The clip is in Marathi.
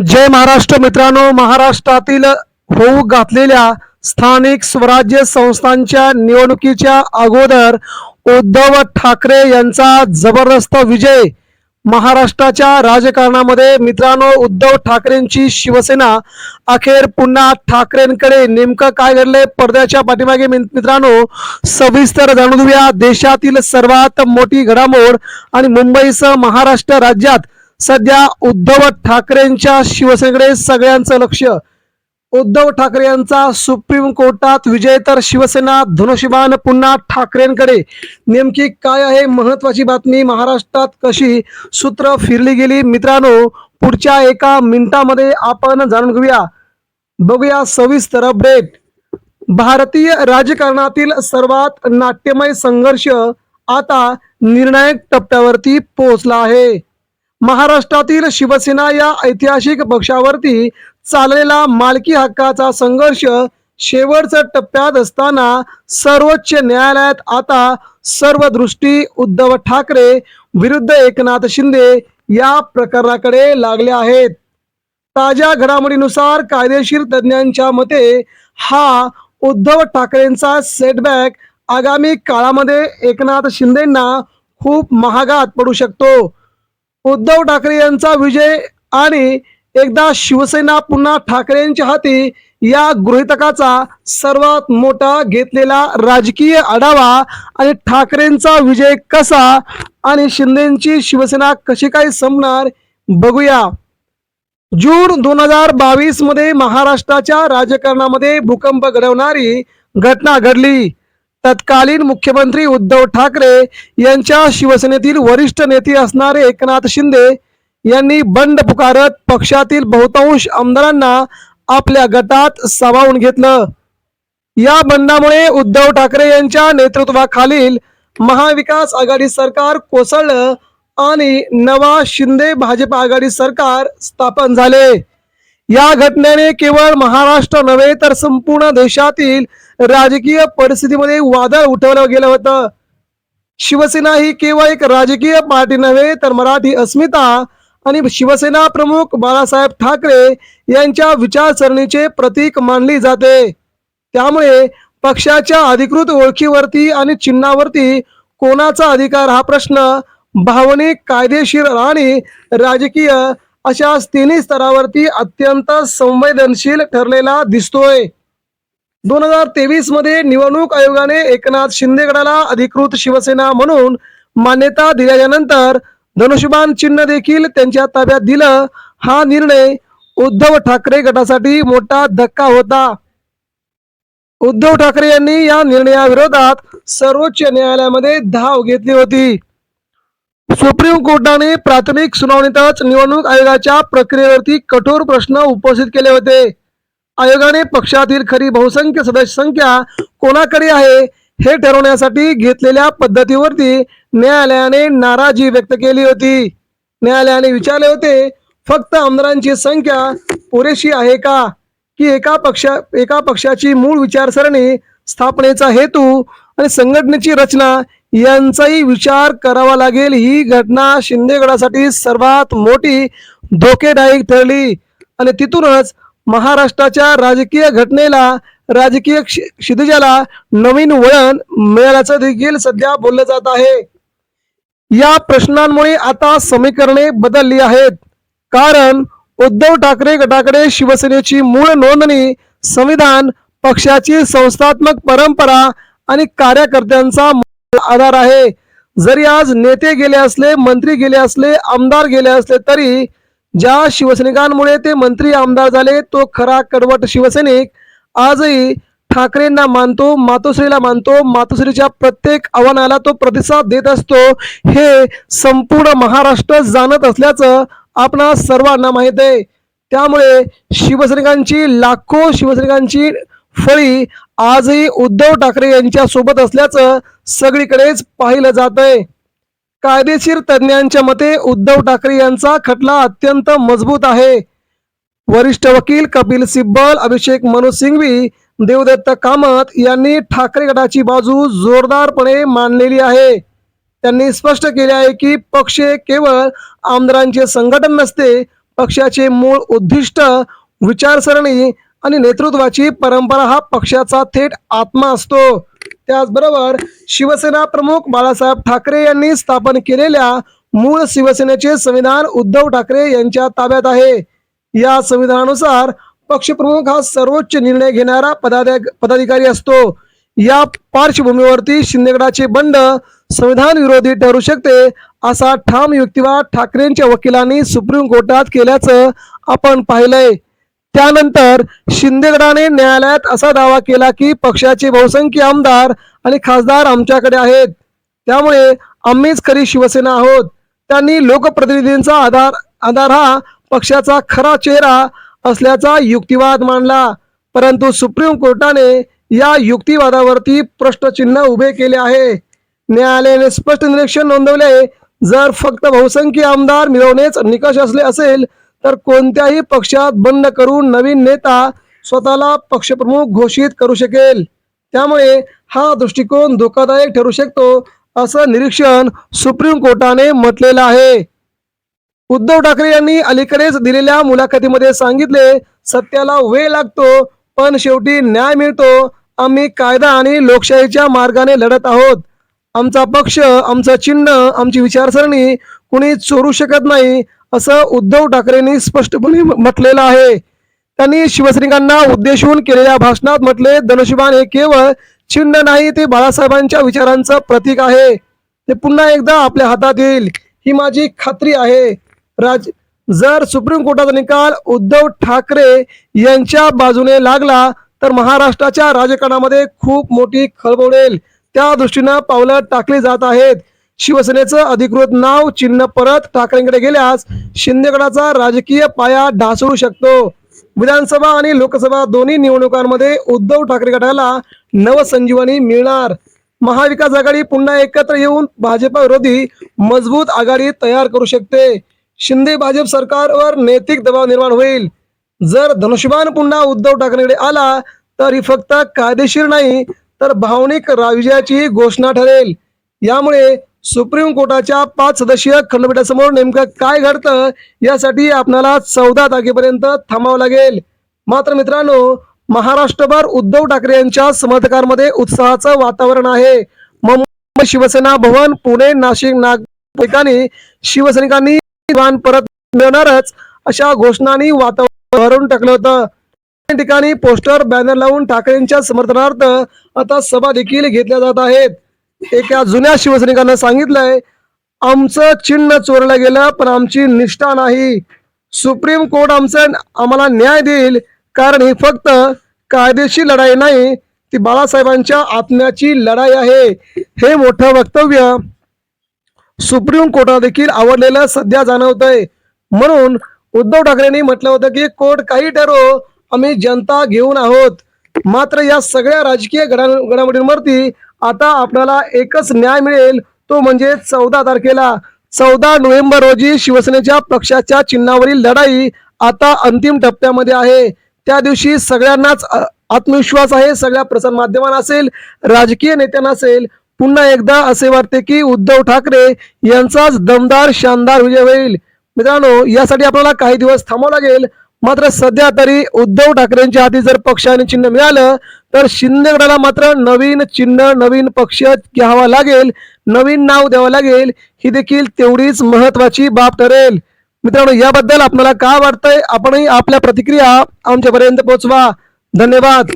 जय महाराष्ट्र मित्रांनो महाराष्ट्रातील होऊ घातलेल्या स्थानिक स्वराज्य संस्थांच्या निवडणुकीच्या अगोदर उद्धव ठाकरे यांचा जबरदस्त विजय महाराष्ट्राच्या राजकारणामध्ये. मित्रांनो उद्धव ठाकरेंची शिवसेना अखेर पुन्हा ठाकरेंकडे नेमकं काय घडलंय पडद्याच्या पाठीमागे मित्रांनो सविस्तर जाणून घेऊया. देशातील सर्वात मोठी घडामोड आणि मुंबईसह महाराष्ट्र राज्यात सध्या उद्धव ठाकरेंच्या शिवसेनेकडे सगळ्यांचं लक्ष. उद्धव ठाकरे यांचा सुप्रीम कोर्टात विजय तर शिवसेना धनुष्यबाण पुन्हा ठाकरेंकडे. नेमकी काय आहे महत्वाची बातमी? महाराष्ट्रात कशी सूत्र फिरली गेली? मित्रांनो पुढच्या एका मिनिटामध्ये आपण जाणून घेऊया. बघूया सविस्तर अपडेट. भारतीय राजकारणातील सर्वात नाट्यमय संघर्ष आता निर्णायक टप्प्यावरती पोहोचला आहे. महाराष्ट्रातील शिवसेना या ऐतिहासिक पक्षावरती चाललेला मालकी हक्काचा संघर्ष शेवटच्या टप्प्यात असताना सर्वोच्च न्यायालयात आता सर्व दृष्टी उद्धव ठाकरे विरुद्ध एकनाथ शिंदे या प्रकरणाकडे लागल्या आहेत. ताज्या घडामोडीनुसार कायदेशीर तज्ज्ञांच्या मते हा उद्धव ठाकरेंचा सेटबॅक आगामी काळामध्ये एकनाथ शिंदेंना खूप महागात पडू शकतो. उद्धव ठाकरे यांचा विजय आणि एकदा शिवसेना पुन्हा ठाकरेंच्या हाती या गृहितकाचा सर्वात मोठा घेतलेला राजकीय आढावा आणि ठाकरेंचा विजय कसा आणि शिंदेची शिवसेना कशी काय संपणार बघूया. जून दोन हजार बावीसमध्ये महाराष्ट्राच्या राजकारणामध्ये भूकंप घडवणारी घटना घडली. तत्कालीन मुख्यमंत्री उद्धव ठाकरे यांच्या शिवसेनेतील वरिष्ठ नेते असणारे एकनाथ शिंदे यांनी बंड पुकारत पक्षातील बहुतांश आमदारांना आपल्या गटात सामावून घेतलं. या बंडामुळे उद्धव ठाकरे यांच्या नेतृत्वाखालील महाविकास आघाडी सरकार कोसळलं आणि नवा शिंदे भाजप आघाडी सरकार स्थापन झाले. या घटनेने केवळ महाराष्ट्र नव्हे तर संपूर्ण देशातील राजकीय परिस्थितीमध्ये वादळ उठवलं गेलं होतं. शिवसेना ही केवळ एक राजकीय पार्टी नव्हे तर मराठी अस्मिता आणि शिवसेना प्रमुख बाळासाहेब ठाकरे यांच्या विचारसरणीचे प्रतीक मानली जाते. त्यामुळे पक्षाच्या अधिकृत ओळखीवरती आणि चिन्हावरती कोणाचा अधिकार हा प्रश्न भावनिक कायदेशीर आणि राजकीय अशा तिन्ही स्तरावरती अत्यंत संवेदनशील ठरलेला दिसतोय. दोन हजार तेवीसमध्ये निवडणूक आयोगाने एकनाथ शिंदे गटाला अधिकृत शिवसेना म्हणून मान्यता दिल्यानंतर धनुष्यबाण चिन्ह देखील त्यांच्या ताब्यात दिलं. हा निर्णय उद्धव ठाकरे गटासाठी मोठा धक्का होता. उद्धव ठाकरे यांनी या निर्णयाविरोधात सर्वोच्च न्यायालयामध्ये धाव घेतली होती. सुप्रीम कोर्टाने प्राथमिक सुनावणीतच निवडणूक आयोगाच्या प्रक्रियेवरती कठोर प्रश्न उपस्थित केले होते. आयोगाने पक्षातील खरी बहुसंख्य सदस्य संख्या कोणाकडे आहे हे ठरवण्यासाठी घेतलेल्या पद्धतीवरती न्यायालयाने नाराजी व्यक्त केली होती. न्यायालयाने विचारले होते फक्त आमदारांची संख्या पुरेशी आहे का? की एका पक्षा एका पक्षाची मूळ विचारसरणी स्थापनेचा हेतू आणि संघटनेची रचना यांचाही विचार करावा लागेल. ही घटना शिंदेगडासाठी सर्वात मोठी धोकेदायक ठरली. आणि तिथूनच महाराष्ट्राच्या राजकीय घटनेला राजकीय क्षितिजाला नवीन वळण मिळाल्याचं देखील सध्या बोललं जात आहे. या प्रश्नांमुळे आता समीकरणे बदलली आहेत. कारण उद्धव ठाकरे गटाकडे शिवसेनेची मूळ नोंदणी संविधान पक्षाची संस्थात्मक परंपरा आणि कार्यकर्त्यांचा आधार आहे. जरी आज नेते गेले असले मंत्री गेले असले आमदार गेले असले तरी ज्या शिवसैनिकांमुळे ते मंत्री आमदार झाले तो खरा कडवट शिवसैनिक आजही ठाकरेंना मानतो मातोश्रीला मानतो मातोश्रीच्या प्रत्येक आव्हानाला तो प्रतिसाद देत असतो हे संपूर्ण महाराष्ट्र जाणत असल्याचं आपणा सर्वांना माहीत आहे. त्यामुळे शिवसैनिकांची लाखो शिवसैनिकांची फळी आजही उद्धव ठाकरे यांच्या सोबत असल्याचं सगळीकडेच पाहिलं जात आहे कायदेशीर तज्ज्ञांच्या मते उद्धव ठाकरे यांचा खटला अत्यंत मजबूत आहे. वरिष्ठ वकील कपिल सिब्बल अभिषेक मनु सिंघवी देवदत्त कामत यांनी ठाकरे गटाची बाजू जोरदारपणे मांडलेली आहे. त्यांनी स्पष्ट केले आहे की पक्ष केवळ आमदारांचे संघटन नसते पक्षाचे मूळ उद्दिष्ट विचारसरणी आणि नेतृत्वाची परंपरा हा पक्षाचा थेट आत्मा असतो. त्याचबरोबर शिवसेना प्रमुख बाळासाहेब ठाकरे यांनी स्थापन केलेल्या मूळ शिवसेनेचे संविधान उद्धव ठाकरे यांच्या ताब्यात आहे. या संविधानानुसार पक्षप्रमुख हा सर्वोच्च निर्णय घेणारा पदाधिकारी असतो. या पार्श्वभूमीवरती शिंदेगडाचे बंड संविधान विरोधी ठरू शकते असा ठाम युक्तिवाद ठाकरेंच्या वकिलांनी सुप्रीम कोर्टात केल्याचं आपण पाहिलंय. त्यानंतर शिंदेगडाने न्यायालयात असा दावा केला की पक्षाचे बहुसंख्य आमदार आणि खासदार आमच्याकडे आहेत. त्यामुळे आम्हीच खरी शिवसेना आहोत. त्यांनी लोकप्रतिनिधींचा आधार आधार हा पक्षाचा खरा चेहरा असल्याचा युक्तिवाद मांडला. परंतु सुप्रीम कोर्टाने या युक्तिवादावरती प्रश्नचिन्ह उभे केले आहे. न्यायालयाने स्पष्ट निरीक्षण नोंदवले जर फक्त बहुसंख्य आमदार मिळवणेच निकष असले असेल तर कोणत्याही पक्षात बंड करून नवीन नेता स्वतःला पक्षप्रमुख घोषित करू शकेल. त्यामुळे हा दृष्टिकोन धोकादायक ठरू शकतो असं निरीक्षण सुप्रीम कोर्टाने म्हटलेलं आहे. उद्धव ठाकरे यांनी अलीकडेच दिलेल्या मुलाखतीमध्ये सांगितले सत्याला वेळ लागतो पण शेवटी न्याय मिळतो. आम्ही कायदा आणि लोकशाहीच्या मार्गाने लढत आहोत. आमचा पक्ष आमचं चिन्ह आमची विचारसरणी कुणी चोरू शकत नाही. असं उद्धव ठाकरेंनी स्पष्टपणे म्हटलेलं आहे. त्यांनी शिवसैनिकांना उद्देशून केलेल्या भाषणात म्हटले धनुष्यबाण हे केवळ चिन्ह नाही ते बाळासाहेबांच्या विचारांचं प्रतीक आहे. ते पुन्हा एकदा आपल्या हातात येईल. ही माझी खात्री आहे. राज जर सुप्रीम कोर्टाचा निकाल उद्धव ठाकरे यांच्या बाजूने लागला तर महाराष्ट्राच्या राजकारणामध्ये खूप मोठी खळबळ त्या दृष्टीनं पावलं टाकली जात आहेत. शिवसेनेचं अधिकृत नाव चिन्ह परत ठाकरेंकडे गेल्यास शिंदेगडाचा राजकीय पाया ढासळू शकतो. विधानसभा आणि लोकसभा दोन्ही निवडणुकांमध्ये उद्धव ठाकरे गटाला नवसंजीवनी मिळणार. महाविकास आघाडी पुन्हा एकत्र येऊन भाजपा विरोधी मजबूत आघाडी तयार करू शकते. शिंदे भाजप सरकारवर नैतिक दबाव निर्माण होईल. जर धनुष्यबाण पुन्हा उद्धव ठाकरेकडे आला तर ही फक्त कायदेशीर नाही तर भावनिक राविजयाची घोषणा ठरेल. यामुळे सुप्रीम कोर्टाच्या पाच सदस्यीय खंडपीठासमोर नेमकं काय घडतं यासाठी आपल्याला चौदा तारखेपर्यंत थांबावं लागेल. मात्र मित्रांनो महाराष्ट्रभर उद्धव ठाकरे यांच्या समर्थकांमध्ये उत्साहाचं वातावरण आहे. मुंबई शिवसेना भवन पुणे नाशिक नागपूर ठिकाणी शिवसैनिकांनी वाहन परत मिळणारच अशा घोषणांनी वातावरण भरून टाकलं होतं. ठिकाणी पोस्टर बॅनर लावून ठाकरेंच्या समर्थनार्थ आता सभा देखील घेतल्या जात आहेत. एका जुन्या शिवसैनिकांना सांगितलंय आमचं चिन्ह चोरलं गेलं पण आमची निष्ठा नाही. सुप्रीम कोर्ट आमचं आम्हाला न्याय देईल कारण ही फक्त कायदेशीर लढाई नाही ती बाळासाहेबांच्या आत्म्याची लढाई आहे. हे मोठं वक्तव्य सुप्रीम कोर्टाला देखील आवडलेलं सध्या जाणवतंय. म्हणून उद्धव ठाकरेंनी म्हटलं होतं की कोर्ट काही ठरो आम्ही जनता घेऊन आहोत. मात्र या सगळ्या राजकीय घडा घडामोडींवरती आता आपल्याला एकच न्याय मिळेल तो म्हणजे चौदा तारखेला. चौदा नोव्हेंबर रोजी शिवसेनेच्या पक्षाच्या चिन्हावरील लढाई आता अंतिम टप्प्यामध्ये आहे. त्या दिवशी सगळ्यांनाच आत्मविश्वास आहे सगळ्या प्रसार माध्यमांना असेल राजकीय नेत्यांना असेल. पुन्हा एकदा असे वाटते की उद्धव ठाकरे यांचाच दमदार शानदार विजय होईल. मित्रांनो यासाठी आपल्याला काही दिवस थांबावं लागेल. मात्र सध्या तरी उद्धव ठाकरेंच्या हाती जर पक्ष आणि चिन्ह मिळालं तर शिंदेगडाला मात्र नवीन चिन्ह नवीन पक्ष घ्यावा लागेल नवीन नाव द्यावं लागेल. ही देखील तेवढीच महत्वाची बाब ठरेल. मित्रांनो याबद्दल आपल्याला काय वाटतंय? आपणही आपल्या प्रतिक्रिया आमच्यापर्यंत पोहोचवा धन्यवाद.